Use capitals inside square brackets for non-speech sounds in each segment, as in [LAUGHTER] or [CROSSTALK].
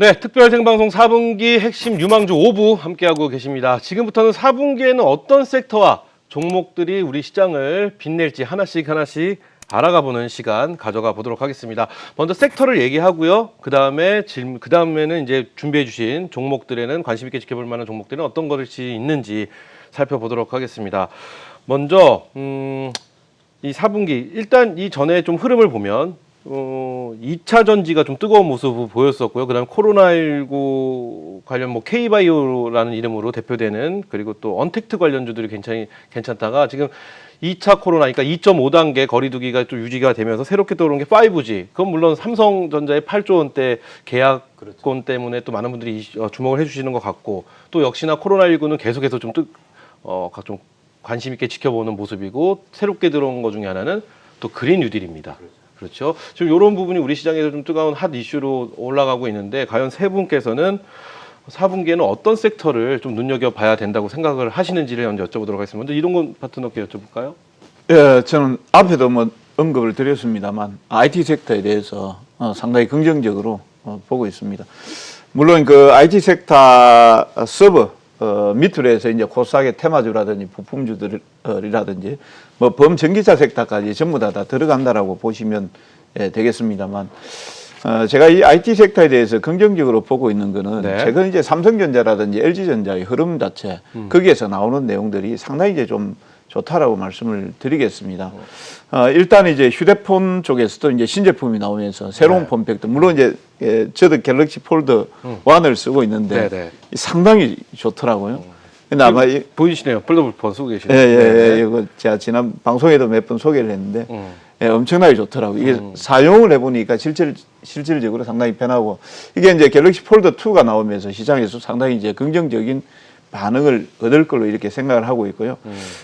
네, 특별 생방송 4분기 핵심 유망주 5부 함께하고 계십니다. 지금부터는 4분기에는 어떤 sek터와 종목들이 우리 시장을 빛낼지 하나씩 하나씩 알아가 보는 시간 가져가 보도록 하겠습니다. 먼저 섹터를 얘기하고요. 그 다음에 질문 그 다음에는 이제 준비해 주신 종목들에는 관심 있게 지켜볼 만한 종목들은 어떤 것이 있는지 살펴보도록 하겠습니다. 먼저 음, 이 4분기 일단 이 전에 좀 흐름을 보면 어, 2차 전지가 좀 뜨거운 모습을 보였었고요. 그다음 코로나19 관련 뭐 K바이오라는 이름으로 대표되는 그리고 또 언택트 관련주들이 괜찮이 괜찮다가 지금 2차 코로나 그러니까 2.5단계 거리두기가 좀 유지가 되면서 새롭게 들어온 게 5G. 그건 물론 삼성전자의 8조 원대 계약권 때문에 또 많은 분들이 이- 어, 주목을 해 주시는 것 같고 또 역시나 코로나19는 계속해서 좀 뜨, 어, 각- 좀 관심 있게 지켜보는 모습이고 새롭게 들어온 것 중에 하나는 또 그린 뉴딜입니다. 그렇죠. 지금 이런 부분이 우리 시장에서 좀 뜨거운 핫 이슈로 올라가고 있는데 과연 세 분께서는 4분기에는 어떤 섹터를 좀 눈여겨봐야 된다고 생각을 하시는지를 먼저 여쭤보도록 하겠습니다. 먼저 이동건 파트너께 여쭤볼까요? 예, 저는 앞에도 뭐 언급을 드렸습니다만 IT 섹터에 대해서 어, 상당히 긍정적으로 어, 보고 있습니다. 물론 그 IT 섹터 서버 어, 밑으로 해서 이제 코스닥의 테마주라든지 부품주들이라든지 뭐 범전기차 섹터까지 전부 다, 다 들어간다라고 보시면 예, 되겠습니다만 어, 제가 이 IT 섹터에 대해서 긍정적으로 보고 있는 거는 네. 최근 이제 삼성전자라든지 LG전자의 흐름 자체 거기에서 나오는 내용들이 상당히 이제 좀 좋다라고 말씀을 드리겠습니다. 어, 일단 이제 휴대폰 쪽에서도 이제 신제품이 나오면서 새로운 네. 폼팩터 물론 이제 예, 저도 갤럭시 폴드 원을 쓰고 있는데 네, 네. 상당히 좋더라고요. 근데 아마 이, 보이시네요. 폴더블 쓰고 예, 계시네요. 예, 예, 이거 제가 지난 방송에도 몇 번 소개를 했는데 음. 예, 엄청나게 좋더라고요. 이게 사용을 해보니까 실질, 실질적으로 상당히 편하고 이게 이제 갤럭시 폴더 2가 나오면서 시장에서 상당히 이제 긍정적인 반응을 얻을 걸로 이렇게 생각을 하고 있고요.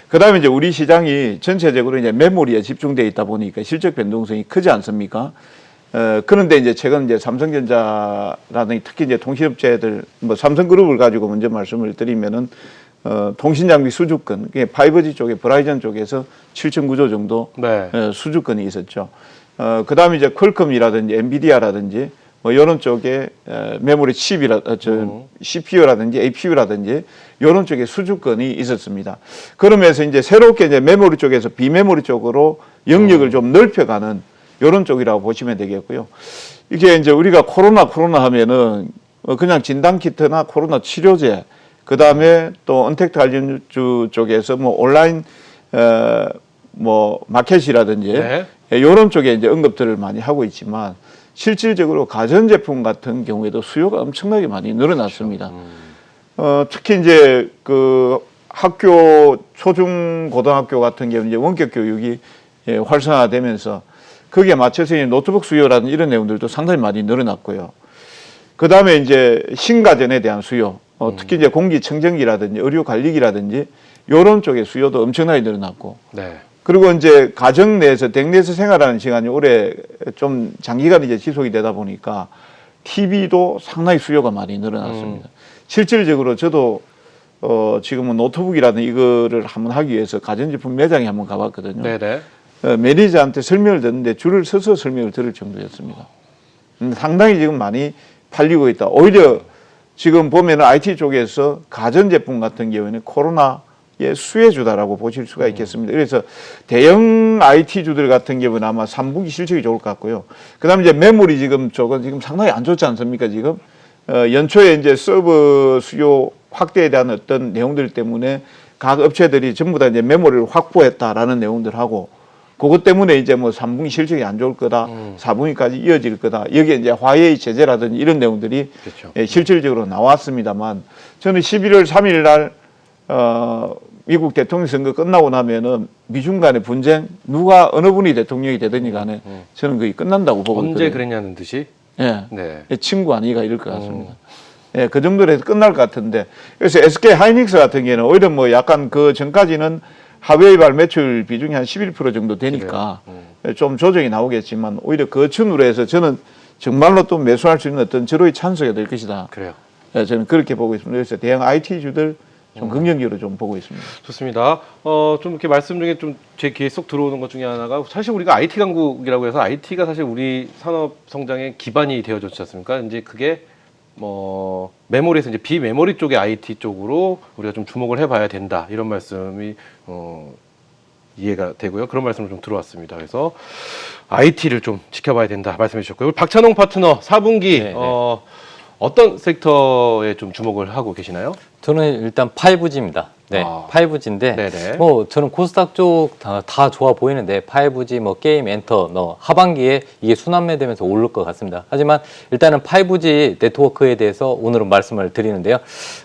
그 다음에 이제 우리 시장이 전체적으로 이제 메모리에 집중되어 있다 보니까 실적 변동성이 크지 않습니까? 어, 그런데 이제 최근 이제 삼성전자라든지 특히 이제 통신업체들 뭐 삼성그룹을 가지고 먼저 말씀을 드리면은 어, 통신장비 수주권, 그게 5G 쪽에 브라이전 쪽에서 7,9조 정도 네. 어, 수주권이 있었죠. 어, 그 다음에 이제 퀄컴이라든지 엔비디아라든지 뭐 이런 쪽에 어, 메모리 칩이라, 어, 저 음. CPU라든지 APU라든지 이런 쪽에 수주권이 있었습니다. 그러면서 이제 새롭게 이제 메모리 쪽에서 비메모리 쪽으로 영역을 좀 넓혀가는 이런 쪽이라고 보시면 되겠고요. 이게 이제 우리가 코로나 코로나 하면은 어, 그냥 진단 키트나 코로나 치료제 그 다음에 또 언택트 관련주 쪽에서 뭐 온라인 어 뭐 마켓이라든지 네. 이런 쪽에 이제 언급들을 많이 하고 있지만 실질적으로 가전제품 같은 경우에도 수요가 엄청나게 많이 늘어났습니다. 어, 특히 이제 그 학교 초중 고등학교 같은 경우 이제 원격 교육이 예, 활성화되면서 거기에 맞춰서 이제 노트북 수요라든 이런 내용들도 상당히 많이 늘어났고요. 그 다음에 이제 신가전에 대한 수요, 어, 특히 이제 공기청정기라든지 의료관리기라든지 이런 쪽의 수요도 엄청나게 늘어났고 네. 그리고 이제 가정 내에서 댁내에서 생활하는 시간이 오래 좀 장기간 이제 지속이 되다 보니까 TV도 상당히 수요가 많이 늘어났습니다. 실질적으로 저도 어 지금은 노트북이라든 이거를 한번 하기 위해서 가전제품 매장에 한번 가봤거든요. 네네. 어, 매니저한테 설명을 듣는데 줄을 서서 설명을 들을 정도였습니다. 음, 상당히 지금 많이 팔리고 있다. 오히려 지금 보면 IT 쪽에서 가전제품 같은 경우에는 코로나 의 수혜주다라고 보실 수가 있겠습니다. 그래서 대형 IT주들 같은 경우는 아마 3분기 실적이 좋을 것 같고요. 그 다음에 이제 메모리 지금 저건 지금 상당히 안 좋지 않습니까, 지금? 어, 연초에 이제 서버 수요 확대에 대한 어떤 내용들 때문에 각 업체들이 전부 다 이제 메모리를 확보했다라는 내용들하고 그것 때문에 이제 뭐 3분기 실적이 안 좋을 거다, 음. 4분기까지 이어질 거다. 여기에 이제 화웨이 제재라든지 이런 내용들이 그렇죠. 예, 실질적으로 나왔습니다만 저는 11월 3일 날 어, 미국 대통령 선거 끝나고 나면은 미중 간의 분쟁 누가 어느 분이 대통령이 되든지 간에 저는 그게 끝난다고 보고 음, 언제. 그랬냐는 듯이. 예. 네. 예, 친구 아니가 이럴 것 같습니다. 예, 그 정도로 해서 끝날 것 같은데. 그래서 SK 하이닉스 같은 경우는 오히려 뭐 약간 그 전까지는 하웨이발 매출 비중이 한 11% 정도 되니까 예, 좀 조정이 나오겠지만 오히려 그 춘으로 해서 저는 정말로 또 매수할 수 있는 어떤 절호의 찬스가 될 것이다. 그래요. 예, 저는 그렇게 보고 있습니다. 그래서 대형 IT주들 좀 긍정적으로 좀 보고 있습니다. 좋습니다. 어, 좀 이렇게 말씀 중에 좀 제 귀에 쏙 들어오는 것 중에 하나가 사실 우리가 IT 강국이라고 해서 IT가 사실 우리 산업 성장의 기반이 되어줬지 않습니까? 이제 그게 뭐 메모리에서 이제 비메모리 쪽의 IT 쪽으로 우리가 좀 주목을 해봐야 된다 이런 말씀이 어, 이해가 되고요. 그런 말씀을 좀 들어왔습니다. 그래서 IT를 좀 지켜봐야 된다 말씀해 주셨고요. 우리 박찬홍 파트너 4분기 네, 네. 어, 어떤 섹터에 좀 주목을 하고 계시나요? 저는 일단 5G입니다. 네, 아. 5G인데 네네. 뭐 저는 코스닥 쪽다 다 좋아 보이는데 5G 뭐 게임 엔터 뭐 하반기에 이게 순환매되면서 오를 것 같습니다. 하지만 일단은 5G 네트워크에 대해서 오늘은 말씀을 드리는데요.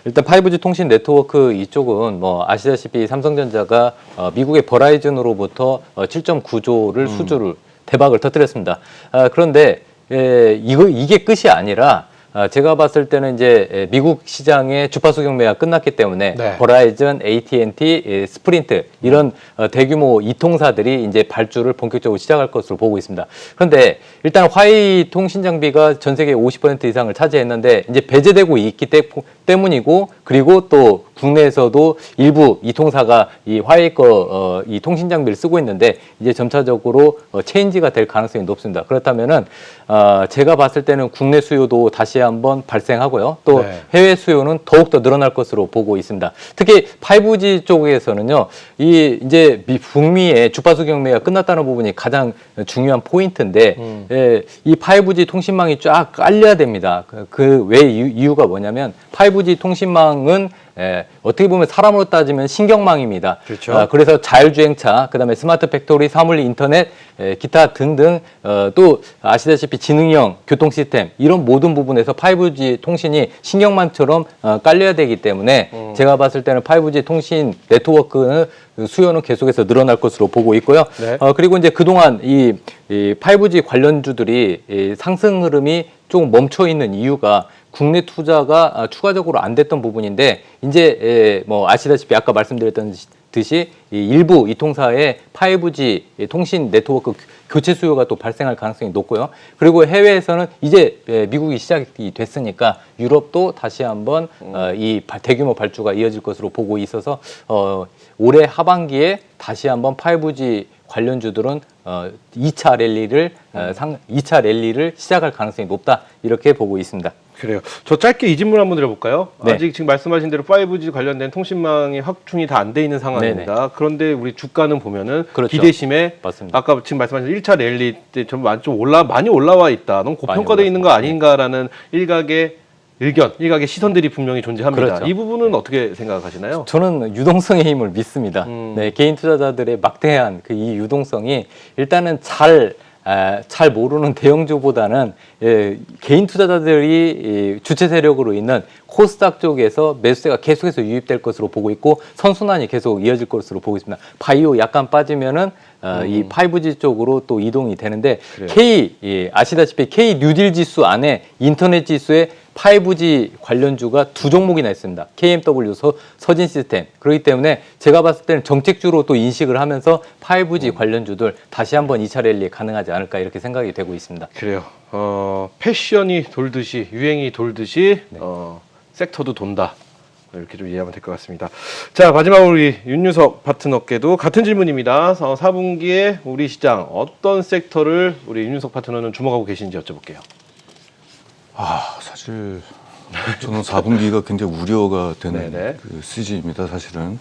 일단 5G 통신 네트워크 이쪽은 뭐 아시다시피 삼성전자가 어, 미국의 버라이즌으로부터 어, 7.9조를 수주를 대박을 터뜨렸습니다. 아, 그런데 에, 이거 이게 끝이 아니라 아, 제가 봤을 때는 이제 에, 미국 시장의 주파수 경매가 끝났기 때문에 네. 버라이즌, AT&T, 에, 스프린트 이런 어, 대규모 이통사들이 이제 발주를 본격적으로 시작할 것으로 보고 있습니다. 그런데 일단 화웨이 통신 장비가 전 세계 50% 이상을 차지했는데 이제 배제되고 있기 때, 때문이고 그리고 또 국내에서도 일부 이통사가 이 화웨이 거이 통신 장비를 쓰고 있는데 이제 점차적으로 어, 체인지가 될 가능성이 높습니다. 그렇다면은 어, 제가 봤을 때는 국내 수요도 다시 한번 발생하고요. 또 네. 해외 수요는 더욱 더 늘어날 것으로 보고 있습니다. 특히 5G 쪽에서는요, 이 이제 미- 북미의 주파수 경매가 끝났다는 부분이 가장 중요한 포인트인데, 음. 예, 이 5G 통신망이 쫙 깔려야 됩니다. 그 왜 이유가 뭐냐면 5G 통신망은 예, 어떻게 보면 사람으로 따지면 신경망입니다. 그렇죠. 아, 그래서 자율주행차, 그다음에 스마트 팩토리, 사물리 인터넷, 에, 기타 등등 어, 또 아시다시피 지능형 교통 시스템 이런 모든 부분에서 5G 통신이 신경망처럼 어, 깔려야 되기 때문에 음. 제가 봤을 때는 5G 통신 네트워크는 수요는 계속해서 늘어날 것으로 보고 있고요. 네. 어, 그리고 이제 그동안 이, 이 5G 관련주들이 이 상승 흐름이 조금 멈춰 있는 이유가 국내 투자가 아, 추가적으로 안 됐던 부분인데 이제 에, 뭐 아시다시피 아까 말씀드렸던 듯이 이 일부 이 통사의 5G 통신 네트워크 교체 수요가 또 발생할 가능성이 높고요. 그리고 해외에서는 이제 에, 미국이 시작이 됐으니까 유럽도 다시 한번 어, 이 발- 대규모 발주가 이어질 것으로 보고 있어서 어, 올해 하반기에 다시 한번 5G 관련주들은 어, 2차 랠리를 어, 상 2차 랠리를 시작할 가능성이 높다 이렇게 보고 있습니다. 그래요. 저 짧게 이 질문 한번 드려볼까요? 네. 아직 지금 말씀하신 대로 5G 관련된 통신망이 확충이 다 안 돼 있는 상황입니다. 그런데 우리 주가는 보면은 그렇죠. 기대심에 맞습니다. 아까 지금 말씀하신 1차 랠리 때좀 많이 좀 올라 많이 올라와 있다. 너무 고평가돼 있는 거 아닌가라는 일각의 의견, 일각의 시선들이 분명히 존재합니다. 그렇죠. 이 부분은 어떻게 생각하시나요? 저는 유동성의 힘을 믿습니다. 음. 네, 개인 투자자들의 막대한 그 이 유동성이 일단은 잘, 아, 잘 모르는 대형주보다는 예, 개인 투자자들이 이 주체 세력으로 있는 코스닥 쪽에서 매수세가 계속해서 유입될 것으로 보고 있고 선순환이 계속 이어질 것으로 보고 있습니다. 바이오 약간 빠지면은 어, 이 5G 쪽으로 또 이동이 되는데 음. 그래요. K 예, 아시다시피 K 뉴딜 지수 안에 인터넷 지수에 5G 관련주가 두 종목이나 있습니다. KMW 서, 서진 시스템. 그렇기 때문에 제가 봤을 때는 정책주로 또 인식을 하면서 5G 관련주들 다시 한번 2차 랠리 가능하지 않을까 이렇게 생각이 되고 있습니다. 그래요. 어, 패션이 돌듯이 유행이 돌듯이 네. 어, 섹터도 돈다. 이렇게 좀 이해하면 될 것 같습니다. 자 마지막으로 우리 윤유석 파트너께도 같은 질문입니다. 어, 4분기에 우리 시장 어떤 섹터를 우리 윤유석 파트너는 주목하고 계신지 여쭤볼게요. 아 사실 저는 4분기가 굉장히 우려가 되는 네네. 그 시즌입니다. 사실은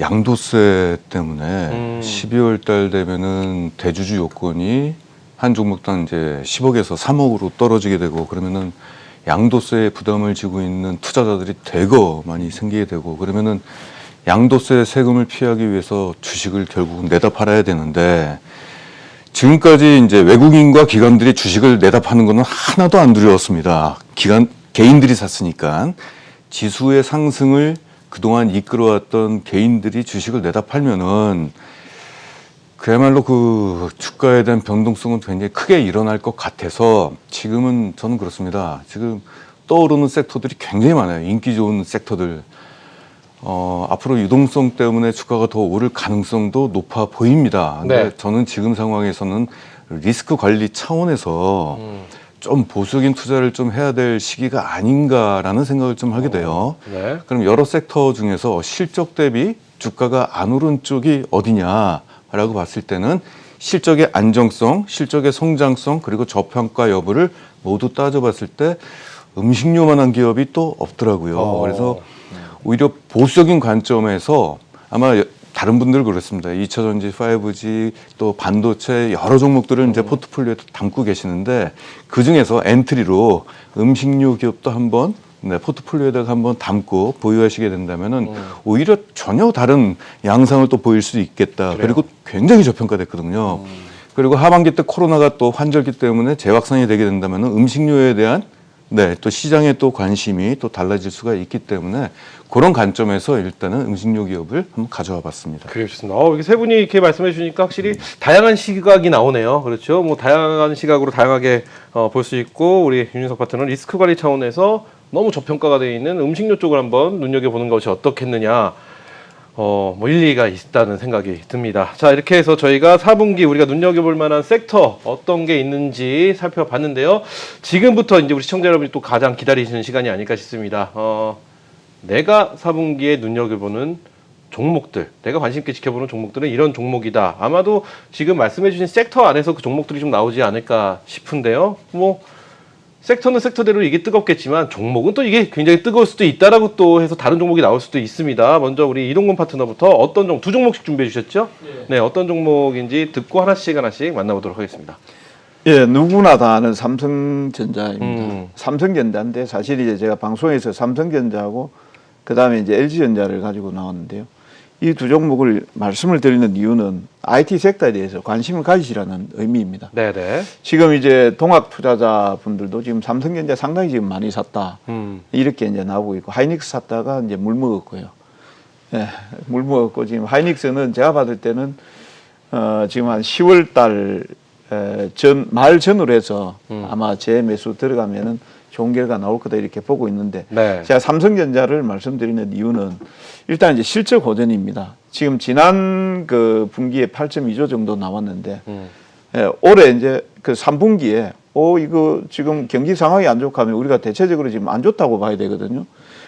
양도세 때문에 음. 12월 달 되면은 대주주 요건이 한 종목당 이제 10억에서 3억으로 떨어지게 되고 그러면은 양도세 부담을 지고 있는 투자자들이 대거 많이 생기게 되고 그러면은 양도세 세금을 피하기 위해서 주식을 결국은 내다 팔아야 되는데 지금까지 이제 외국인과 기관들이 주식을 내다 파는 거는 하나도 안 두려웠습니다. 기관 개인들이 샀으니까 지수의 상승을 그동안 이끌어왔던 개인들이 주식을 내다 팔면은 그야말로 그 주가에 대한 변동성은 굉장히 크게 일어날 것 같아서 지금은 저는 그렇습니다. 지금 떠오르는 섹터들이 굉장히 많아요. 인기 좋은 섹터들. 어, 앞으로 유동성 때문에 주가가 더 오를 가능성도 높아 보입니다. 근데 네. 저는 지금 상황에서는 리스크 관리 차원에서 좀 보수적인 투자를 좀 해야 될 시기가 아닌가라는 생각을 좀 하게 돼요. 네. 그럼 여러 섹터 중에서 실적 대비 주가가 안 오른 쪽이 어디냐라고 봤을 때는 실적의 안정성, 실적의 성장성, 그리고 저평가 여부를 모두 따져봤을 때 음식료만한 기업이 또 없더라고요. 어. 그래서 오히려 보수적인 관점에서 아마 여- 다른 분들 그렇습니다. 2차 전지, 5G 또 반도체 여러 종목들을 이제 포트폴리오에 담고 계시는데 그 중에서 엔트리로 음식료 기업도 한번 네, 포트폴리오에다가 한번 담고 보유하시게 된다면은 오히려 전혀 다른 양상을 또 보일 수 있겠다. 그리고 굉장히 저평가됐거든요. 그리고 하반기 때 코로나가 또 환절기 때문에 재확산이 되게 된다면은 음식료에 대한 네, 또 시장의 또 관심이 또 달라질 수가 있기 때문에 그런 관점에서 일단은 음식료 기업을 한번 가져와 봤습니다. 그래 좋습니다. 어, 이렇게 세 분이 이렇게 말씀해 주니까 확실히 다양한 시각이 나오네요. 그렇죠. 뭐 다양한 시각으로 다양하게 어, 볼 수 있고 우리 윤윤석 파트너는 리스크 관리 차원에서 너무 저평가가 되어 있는 음식료 쪽을 한번 눈여겨 보는 것이 어떻겠느냐. 어, 뭐 일리가 있다는 생각이 듭니다. 자, 이렇게 해서 저희가 4분기 우리가 눈여겨볼 만한 섹터 어떤 게 있는지 살펴봤는데요. 지금부터 이제 우리 시청자 여러분이 또 가장 기다리시는 시간이 아닐까 싶습니다. 어, 내가 4분기에 눈여겨보는 종목들, 내가 관심 있게 지켜보는 종목들은 이런 종목이다. 아마도 지금 말씀해주신 섹터 안에서 그 종목들이 좀 나오지 않을까 싶은데요. 뭐 섹터는 섹터대로 이게 뜨겁겠지만 종목은 또 이게 굉장히 뜨거울 수도 있다라고 또 해서 다른 종목이 나올 수도 있습니다. 먼저 우리 이동근 파트너부터 어떤 종목 두 종목씩 준비해 주셨죠? 네, 어떤 종목인지 듣고 하나씩 하나씩 만나보도록 하겠습니다. 예, 누구나 다 아는 삼성전자입니다. 음. 삼성전자인데 사실 이제 제가 방송에서 삼성전자하고 그 다음에 이제 LG전자를 가지고 나왔는데요. 이 두 종목을 말씀을 드리는 이유는 IT 섹터에 대해서 관심을 가지시라는 의미입니다. 네, 네. 지금 이제 동학 투자자 분들도 지금 삼성전자 상당히 지금 많이 샀다. 음. 이렇게 이제 나오고 있고 하이닉스 샀다가 이제 물 먹었고요. 예, 물 먹었고 지금 하이닉스는 제가 받을 때는 어, 지금 한 10월 달 전 말 전으로 해서 음. 아마 제 매수 들어가면은 좋은 결과 나올 거다 이렇게 보고 있는데 네. 제가 삼성전자를 말씀드리는 이유는 일단 이제 실적 호전입니다. 지금 지난 그 분기에 8.2조 정도 나왔는데 음. 예, 올해 이제 그 3분기에 어 이거 지금 경기 상황이 안 좋고 하면 우리가 대체적으로 지금 안 좋다고 봐야 되거든요.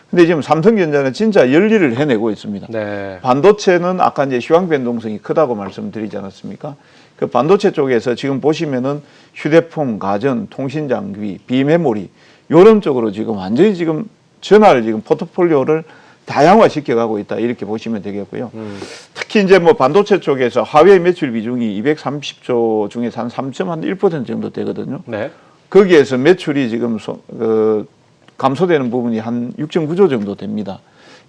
근데 지금 삼성전자는 진짜 열일을 해내고 있습니다. 네. 반도체는 아까 이제 시황 변동성이 크다고 말씀드리지 않았습니까? 그 반도체 쪽에서 지금 보시면은 휴대폰, 가전, 통신 장비, 비메모리 요런 쪽으로 지금 완전히 지금 전화를 지금 포트폴리오를 다양화 시켜 가고 있다 이렇게 보시면 되겠고요. 음. 특히 이제 뭐 반도체 쪽에서 화웨이 매출 비중이 230조 중에서 한 3.1% 정도 되거든요. 네. 거기에서 매출이 지금 소, 그 감소되는 부분이 한 6.9조 정도 됩니다.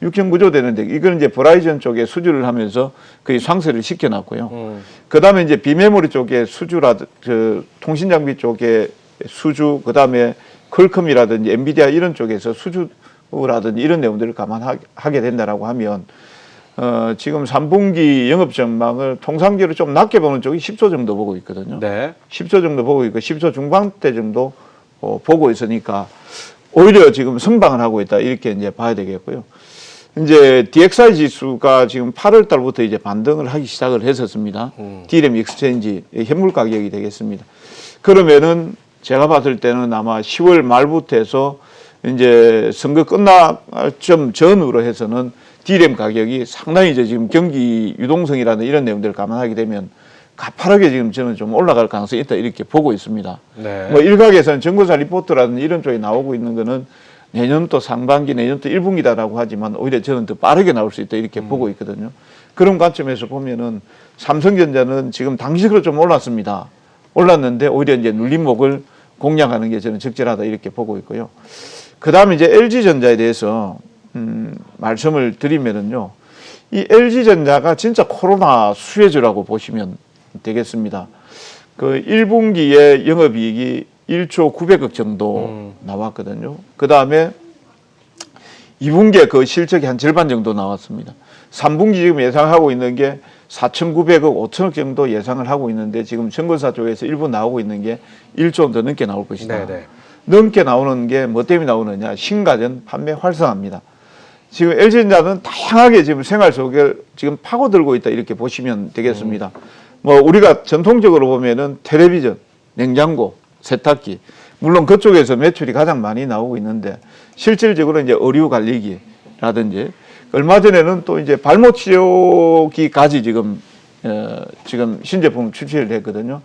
6.9조 되는데 이거는 이제 버라이전 쪽에 수주를 하면서 거의 상쇄를 시켜놨고요. 음. 그 다음에 이제 비메모리 쪽에 수주라, 그 통신 장비 쪽에 수주, 그 다음에 퀄컴이라든지 엔비디아 이런 쪽에서 수주라든지 이런 내용들을 감안하게 된다라고 하면 어, 지금 3분기 영업 전망을 통상적으로 좀 낮게 보는 쪽이 10조 정도 보고 있거든요. 네. 10조 정도 보고 있고 10조 중반대 정도 어, 보고 있으니까 오히려 지금 선방을 하고 있다 이렇게 이제 봐야 되겠고요. 이제 DXI 지수가 지금 8월 달부터 이제 반등을 하기 시작을 했었습니다. 음. D램 익스체인지 현물 가격이 되겠습니다. 그러면은 제가 봤을 때는 아마 10월 말부터 해서 이제 선거 끝나 좀 전으로 해서는 D램 가격이 상당히 이제 지금 경기 유동성이라는 이런 내용들을 감안하게 되면 가파르게 지금 저는 좀 올라갈 가능성이 있다 이렇게 보고 있습니다. 네. 뭐 일각에서는 정거사 리포트라든지 이런 쪽에 나오고 있는 거는 내년도 상반기, 내년도 1분기다라고 하지만 오히려 저는 더 빠르게 나올 수 있다 이렇게 보고 있거든요. 그런 관점에서 보면은 삼성전자는 지금 당시로 좀 올랐습니다. 올랐는데 오히려 이제 눌림목을 공략하는 게 저는 적절하다 이렇게 보고 있고요. 그 다음에 이제 LG전자에 대해서 음, 말씀을 드리면은요. 이 LG전자가 진짜 코로나 수혜주라고 보시면 되겠습니다. 그 1분기에 영업이익이 1조 900억 정도 음. 나왔거든요. 그 다음에 2분기에 그 실적이 한 절반 정도 나왔습니다. 3분기 지금 예상하고 있는 게 4,900억, 5천억 정도 예상을 하고 있는데 지금 정건사 쪽에서 일부 나오고 있는 게 1조 더 넘게 나올 것이다. 네, 네. 넘게 나오는 게 뭐 때문에 나오느냐? 신가전 판매 활성화입니다. 지금 LG전자는 다양하게 지금 생활 속에 지금 파고들고 있다 이렇게 보시면 되겠습니다. 뭐 우리가 전통적으로 보면은 텔레비전, 냉장고, 세탁기 물론 그쪽에서 매출이 가장 많이 나오고 있는데 실질적으로 이제 의류 관리기라든지 얼마 전에는 또 이제 발목 치료기까지 지금 어, 지금 신제품 출시를 했거든요.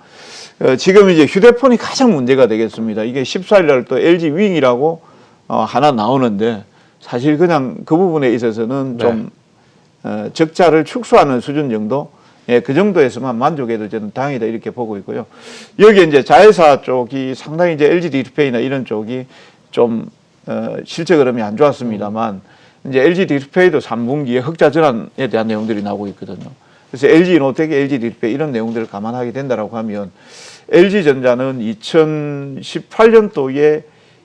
어, 지금 이제 휴대폰이 가장 문제가 되겠습니다. 이게 14일 날 또 LG 윙이라고 어, 하나 나오는데 사실 그냥 그 부분에 있어서는 네. 좀 어, 적자를 축소하는 수준 정도 예, 그 정도에서만 만족해도 저는 다행이다 이렇게 보고 있고요. 여기 이제 자회사 쪽이 상당히 이제 LG 디스플레이나 이런 쪽이 좀 어, 실적 흐름이 안 좋았습니다만 이제 LG 디스플레이도 3분기에 흑자 전환에 대한 내용들이 나오고 있거든요. 그래서 LG 노텍, LG 디스플레이 이런 내용들을 감안하게 된다라고 하면 LG 전자는 2018년도에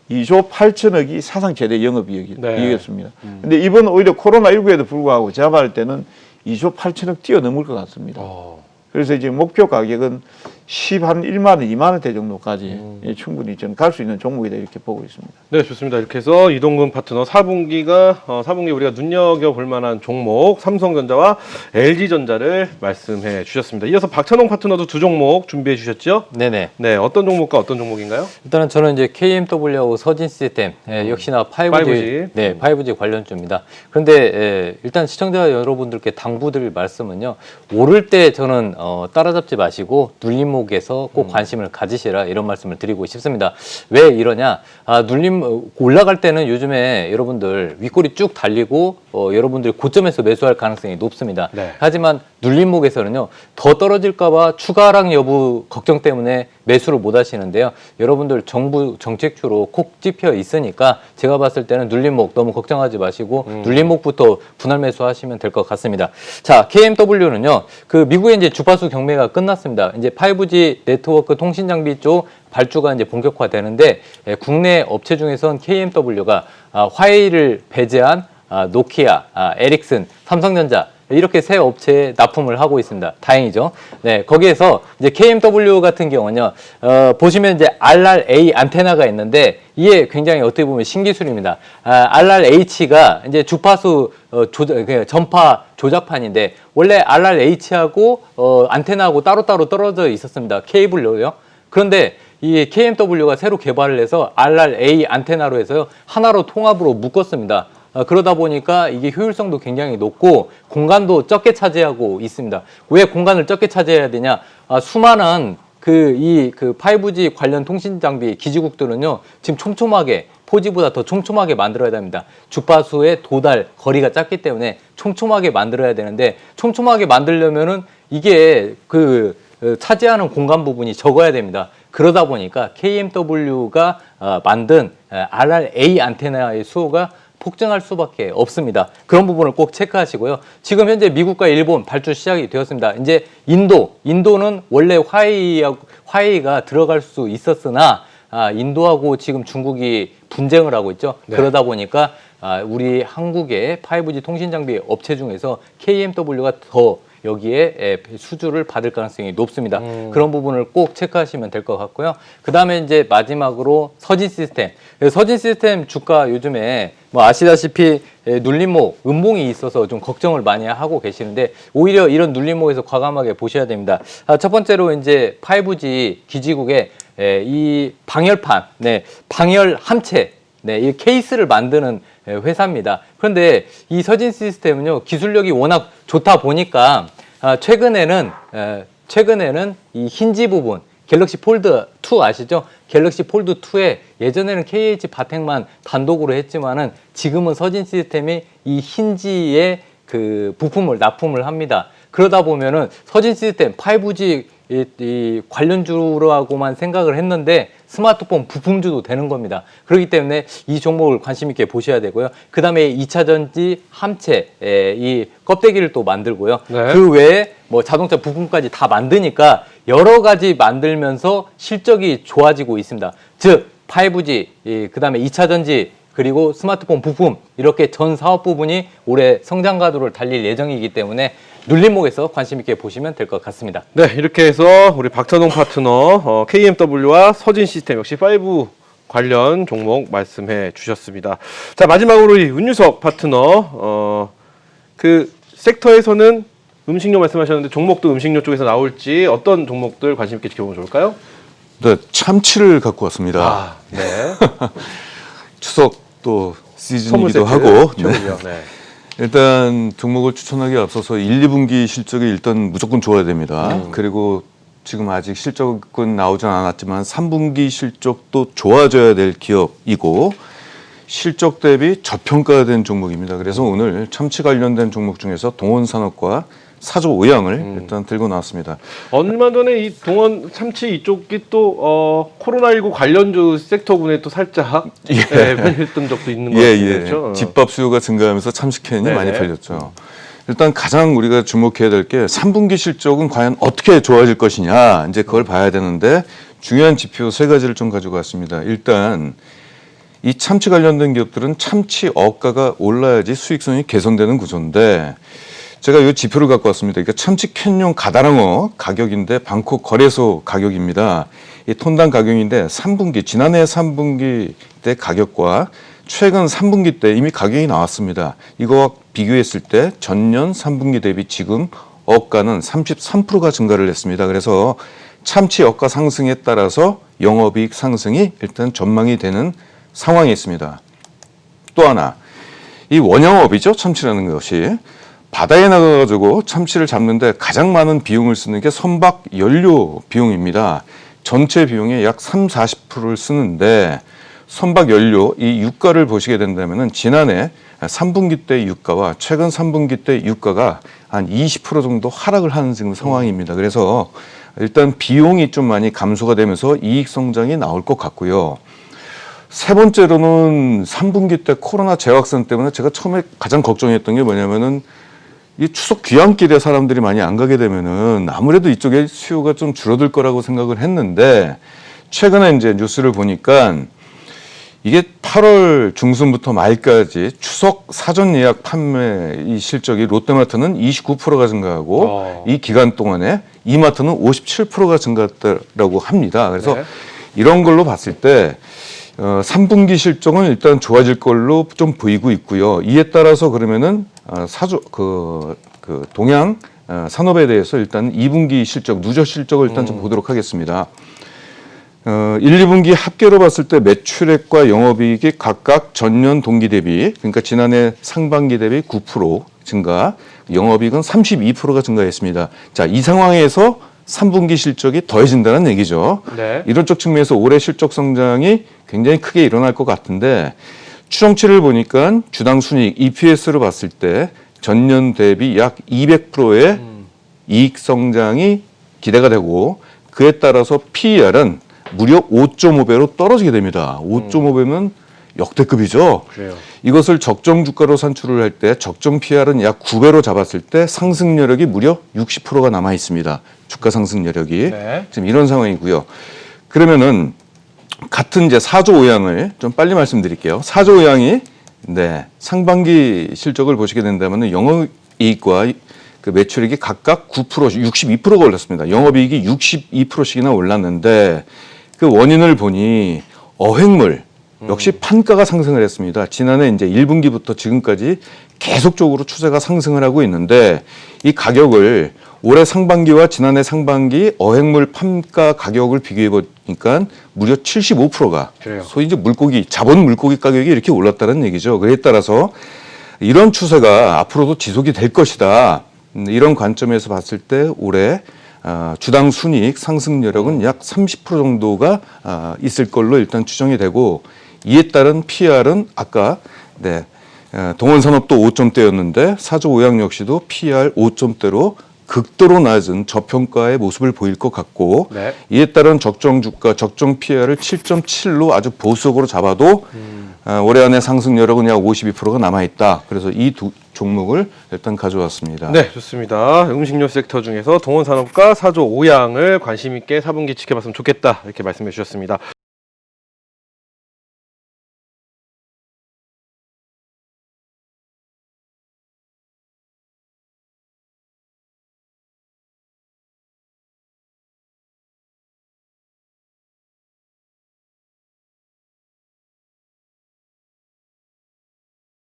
2조 8천억이 사상 최대 영업이익이었습니다. 네. 근데 이번 오히려 코로나19에도 불구하고 제가 봤을 때는 2조 8천억 뛰어넘을 것 같습니다. 어. 그래서 이제 목표 가격은 10한 1만 원, 2만 원대 정도까지 음. 예, 충분히 저는 갈 수 있는 종목이다 이렇게 보고 있습니다. 네, 좋습니다. 이렇게 해서 이동근 파트너 4분기가 어, 4분기 우리가 눈여겨 볼 만한 종목 삼성전자와 LG전자를 말씀해 주셨습니다. 이어서 박찬홍 파트너도 두 종목 준비해 주셨죠? 네네. 네, 어떤 종목과 어떤 종목인가요? 일단은 저는 이제 KMW하고 서진 시스템 예, 역시나 5G, 5G. 네, 5G 관련 주입니다. 그런데 예, 일단 시청자 여러분들께 당부드릴 말씀은요. 오를 때 저는 어, 따라잡지 마시고 눌림 목에서 꼭 관심을 가지시라 이런 말씀을 드리고 싶습니다. 왜 이러냐? 아, 눌림 어, 올라갈 때는 요즘에 여러분들 윗골이 쭉 달리고 어, 여러분들이 고점에서 매수할 가능성이 높습니다. 네. 하지만 눌림목에서는요 더 떨어질까봐 추가 하락 여부 걱정 때문에 매수를 못 하시는데요. 여러분들 정부 정책주로 콕 집혀 있으니까 제가 봤을 때는 눌림목 너무 걱정하지 마시고 눌림목부터 분할 매수하시면 될 것 같습니다. 자 KMW는요. 그 미국의 이제 주파수 경매가 끝났습니다. 이제 5G 네트워크 통신 장비 쪽 발주가 이제 본격화되는데 예, 국내 업체 중에선 KMW가 아, 화웨이를 배제한 아, 노키아, 아, 에릭슨, 삼성전자 이렇게 세 업체에 납품을 하고 있습니다. 다행이죠. 네, 거기에서 이제 KMW 같은 경우는요, 어, 보시면 이제 RRA 안테나가 있는데 이게 굉장히 어떻게 보면 신기술입니다. 아, RRH가 이제 주파수 어, 조작, 그 전파 조작판인데 원래 RRH하고 어, 안테나하고 따로따로 떨어져 있었습니다. 케이블로요. 그런데 이 KMW가 새로 개발을 해서 RRA 안테나로 해서요 하나로 통합으로 묶었습니다. 어, 그러다 보니까 이게 효율성도 굉장히 높고 공간도 적게 차지하고 있습니다. 왜 공간을 적게 차지해야 되냐? 아, 수많은 그이그 5G 관련 통신 장비 기지국들은요 지금 촘촘하게 4G보다 더 촘촘하게 만들어야 됩니다. 주파수의 도달 거리가 작기 때문에 촘촘하게 만들어야 되는데 촘촘하게 만들려면은 이게 그 어, 차지하는 공간 부분이 적어야 됩니다. 그러다 보니까 KMW가 어, 만든 어, RRA 안테나의 수요가 폭증할 수밖에 없습니다. 그런 부분을 꼭 체크하시고요. 지금 현재 미국과 일본 발주 시작이 되었습니다. 이제 인도, 인도는 원래 화웨이, 화웨이가 들어갈 수 있었으나 아, 인도하고 지금 중국이 분쟁을 하고 있죠. 네. 그러다 보니까 아, 우리 한국의 5G 통신 장비 업체 중에서 KMW가 더 여기에 에, 수주를 받을 가능성이 높습니다. 그런 부분을 꼭 체크하시면 될 것 같고요. 그 다음에 이제 마지막으로 서진 시스템. 예, 서진 시스템 주가 요즘에 뭐 아시다시피 에, 눌림목, 음봉이 있어서 좀 걱정을 많이 하고 계시는데 오히려 이런 눌림목에서 과감하게 보셔야 됩니다. 아, 첫 번째로 이제 5G 기지국의 에, 이 방열판, 네, 방열 함체 네, 이 케이스를 만드는 에, 회사입니다. 그런데 이 서진 시스템은요 기술력이 워낙 좋다 보니까 아, 최근에는 에, 최근에는 이 힌지 부분 갤럭시 폴드 2 아시죠? 갤럭시 폴드 2에 예전에는 KH 바텍만 단독으로 했지만은 지금은 서진 시스템이 이 힌지의 그 부품을 납품을 합니다. 그러다 보면은 서진 시스템 5G 이, 이 관련주라고만 생각을 했는데 스마트폰 부품주도 되는 겁니다. 그렇기 때문에 이 종목을 관심 있게 보셔야 되고요. 그 다음에 2차 전지 함체 에, 이 껍데기를 또 만들고요. 네. 그 외에 뭐 자동차 부품까지 다 만드니까 여러 가지 만들면서 실적이 좋아지고 있습니다. 즉 5G 이, 그 다음에 2차 전지 그리고 스마트폰 부품 이렇게 전 사업 부분이 올해 성장 가도를 달릴 예정이기 때문에 눌림목에서 관심 있게 보시면 될 것 같습니다. 네, 이렇게 해서 우리 박찬홍 파트너 어, KMW와 서진 시스템 역시 5 관련 종목 말씀해 주셨습니다. 자, 마지막으로 이 윤유석 파트너 어, 그 섹터에서는 음식료 말씀하셨는데 종목도 음식료 쪽에서 나올지 어떤 종목들 관심 있게 지켜보면 좋을까요? 네, 참치를 갖고 왔습니다. 아, 네. [LAUGHS] 추석 또 시즌이기도 하고 네. 네. 일단 종목을 추천하기에 앞서서 1, 2분기 실적이 일단 무조건 좋아야 됩니다. 음. 그리고 지금 아직 실적은 나오진 않았지만 3분기 실적도 좋아져야 될 기업이고 실적 대비 저평가된 종목입니다. 그래서 오늘 참치 관련된 종목 중에서 동원산업과 사조 오양을 일단 들고 나왔습니다. 얼마 전에 이 동원 참치 이쪽이 또 어, 코로나19 관련주 섹터군에 또 살짝 [LAUGHS] 예. 편했던 적도 있는 것 예, 같아요. 예. 그렇죠? 집밥 수요가 증가하면서 참치캔이 네네. 많이 팔렸죠. 일단 가장 우리가 주목해야 될 게 3분기 실적은 과연 어떻게 좋아질 것이냐 이제 그걸 봐야 되는데 중요한 지표 세 가지를 좀 가지고 왔습니다. 일단 이 참치 관련된 기업들은 참치 어가가 올라야지 수익성이 개선되는 구조인데 제가 이 지표를 갖고 왔습니다. 그러니까 참치 캔용 가다랑어 가격인데 방콕 거래소 가격입니다. 이 톤당 가격인데 3분기 지난해 3분기 때 가격과 최근 3분기 때 이미 가격이 나왔습니다. 이거와 비교했을 때 전년 3분기 대비 지금 어가는 33%가 증가를 했습니다. 그래서 참치 어가 상승에 따라서 영업이익 상승이 일단 전망이 되는 상황이 있습니다. 또 하나 이 원형업이죠 참치라는 것이 바다에 나가가지고 참치를 잡는데 가장 많은 비용을 쓰는 게 선박 연료 비용입니다. 전체 비용의 약 3, 40%를 쓰는데 선박 연료 이 유가를 보시게 된다면은 지난해 3분기 때 유가와 최근 3분기 때 유가가 한 20% 정도 하락을 하는 지금 상황입니다. 그래서 일단 비용이 좀 많이 감소가 되면서 이익 성장이 나올 것 같고요. 세 번째로는 3분기 때 코로나 재확산 때문에 제가 처음에 가장 걱정했던 게 뭐냐면은 이 추석 귀향길에 사람들이 많이 안 가게 되면은 아무래도 이쪽에 수요가 좀 줄어들 거라고 생각을 했는데 최근에 이제 뉴스를 보니까 이게 8월 중순부터 말까지 추석 사전 예약 판매 이 실적이 롯데마트는 29%가 증가하고 어. 이 기간 동안에 이마트는 57%가 증가했다라고 합니다. 그래서 네. 이런 걸로 봤을 때 어, 3분기 실적은 일단 좋아질 걸로 좀 보이고 있고요. 이에 따라서 그러면은 어, 사조 그, 그 동양 어, 산업에 대해서 일단 2분기 실적 누적 실적을 일단 좀 보도록 하겠습니다. 어, 1, 2분기 합계로 봤을 때 매출액과 영업이익이 각각 전년 동기 대비 그러니까 지난해 상반기 대비 9% 증가, 영업이익은 32%가 증가했습니다. 자, 이 상황에서 3분기 실적이 더해진다는 얘기죠. 네. 이런 쪽 측면에서 올해 실적 성장이 굉장히 크게 일어날 것 같은데 추정치를 보니까 주당 순이익 EPS로 봤을 때 전년 대비 약 200%의 이익 성장이 기대가 되고 그에 따라서 PER은 무려 5.5배로 떨어지게 됩니다. 5.5배면 역대급이죠. 그래요. 이것을 적정 주가로 산출을 할 때 적정 PR은 약 9배로 잡았을 때 상승 여력이 무려 60%가 남아 있습니다. 주가 상승 여력이 네. 지금 이런 상황이고요. 그러면은 같은 이제 사조 오양을 좀 빨리 말씀드릴게요. 사조 오양이 네 상반기 실적을 보시게 된다면은 영업 이익과 그 매출액이 각각 9% 62%가 올랐습니다. 영업이익이 62%씩이나 올랐는데 그 원인을 보니 어획물 역시 판가가 상승을 했습니다. 지난해 이제 1분기부터 지금까지 계속적으로 추세가 상승을 하고 있는데 이 가격을 올해 상반기와 지난해 상반기 어획물 판가 가격을 비교해 보니까 무려 75%가 그래요. 소위 이제 물고기 자본 물고기 가격이 이렇게 올랐다는 얘기죠. 그에 따라서 이런 추세가 앞으로도 지속이 될 것이다. 음, 이런 관점에서 봤을 때 올해 아, 주당 순이익 상승 여력은 약 30% 정도가 아, 있을 걸로 일단 추정이 되고 이에 따른 PR은 아까 네, 어, 동원산업도 5점대였는데 사조 오양 역시도 PR 5점대로 극도로 낮은 저평가의 모습을 보일 것 같고 네. 이에 따른 적정 주가, 적정 PR을 7.7로 아주 보수적으로 잡아도 어, 올해 안에 상승 여력은 약 52%가 남아 있다. 그래서 이 두 종목을 일단 가져왔습니다. 네, 좋습니다. 음식료 섹터 중에서 동원산업과 사조 오양을 관심 있게 4분기 지켜봤으면 좋겠다 이렇게 말씀해 주셨습니다.